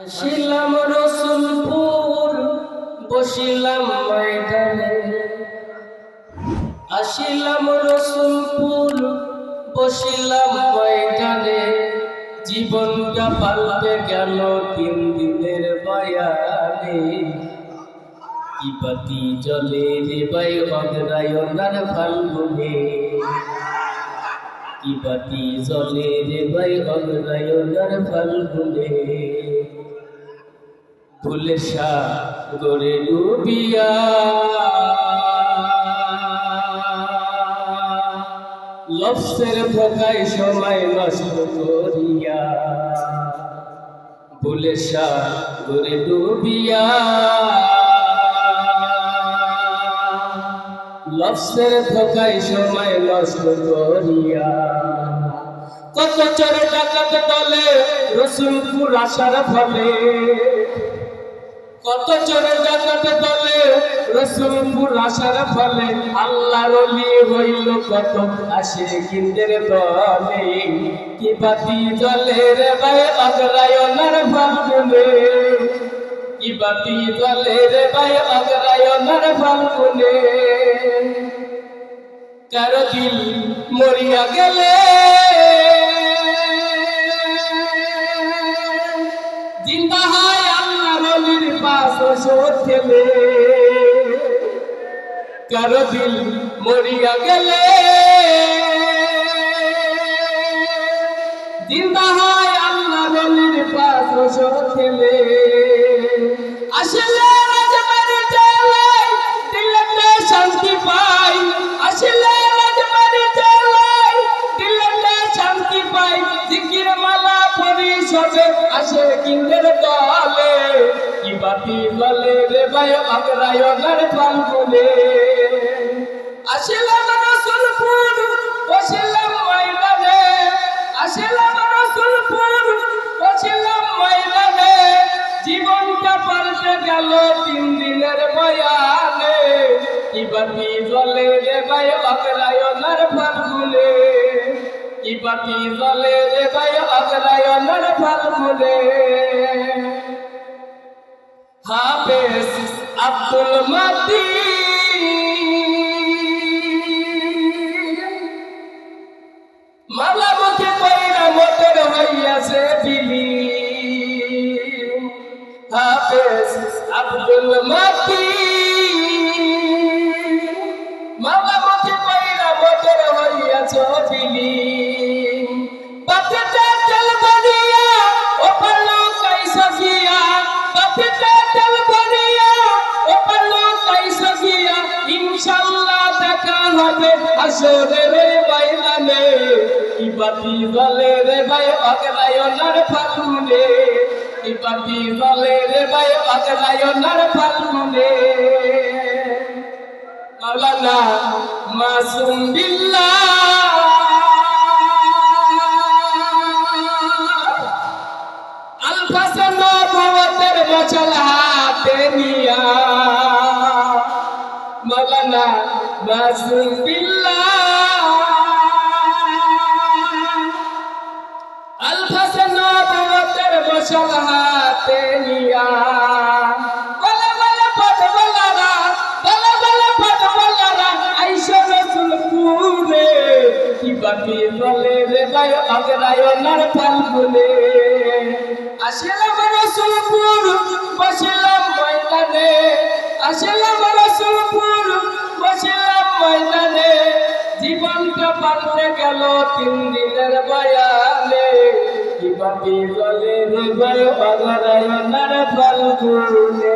আসিলাম রসুলপুর, বসিলাম ময়দানে। আসিলাম রসুলপুর, বসিলাম ময়দানে। জীবনটা পাল্টে গেল তিন দিনের বয়ানে। কি বাতি জলে রে বাই অগ্রায়নার ফাল্গুনে কি বাতি জলে রে বাই অগ্রায়নার ফাল্গুনে। ভুলে সাগরে ডুবিয়া। লফসের ভোগায় সময় নষ্ট করিয়া। ভুলে সাগরে ডুবিয়া। লফসের ধোকায় সময় নষ্ট করিয়া। কত চোর ডাকাত দলে রসুলপুর আসার ফলে। কত চোরে ডাকাত দলে রসুলপুর আসার ফলে আল্লাহর অলি হইল কত আসে কিন্দের দলে। কি বাতি জলে রে ভাই অগ্রায়নার ফাল্গুনে কি বাতি জলে রে ভাই অগ্রায়নার ফাল্গুনে? কারও দিল মরিয়া গেলে? জিন্দা হয় আল্লাহ রলির পাশ খেলে কারও দিল মরিয়া গেলে? জিন্দা হয় আল্লাহ রলির পাশ খেলে বলে রে ভাই অগ্রায়ণের ফাল্গুনে। আসিলাম রসুলপুর, বসিলাম ময়দানে। আসিলাম রসুলপুর, বসিলাম ময়দানে। জীবনটা পাল্টে গেল তিন দিনের বয়ানে। কি বাতি জলে রে ভাই অগ্রায়ণের ফাল্গুনে? কি বাতি জলে রে ভাই অগ্রায়ণের ফাল্গুনে? হাফেজ আব্দুল মাতি। মালা মুখে পয়রা মোটর হইয়াছে বিলি। হাফেজ আব্দুল মাতি। মালা মুখে পয়রা মোটর হইয়াছে বিলি। হবে আসরের ময়দানে কি বাতি জলে রে ভাই অগরায়নার ফাল্গুনে কি বাতি জলে রে ভাই অগরায়নার ফাল্গুনে মাওলানা মাসুম বিল্লাহ। আলফাসে নবুয়তের মশাল হাতে নিয়া। মাওলানা মাসুম বিল্লাহ। আলফাসে নবুয়তের মশাল হাতে নিয়া। বলে বলে পদ বলারা, বলে বলে পদ বলারা, আইসা রসুলপুরে। কি বাকি বলে রে বসিলাম ময়দানে জীবনটা পাল্টে গেল তিন দিনের বয়ানে। কি বাকি বলে রে ভাই অগ্রায়নার ফাল্গুনে?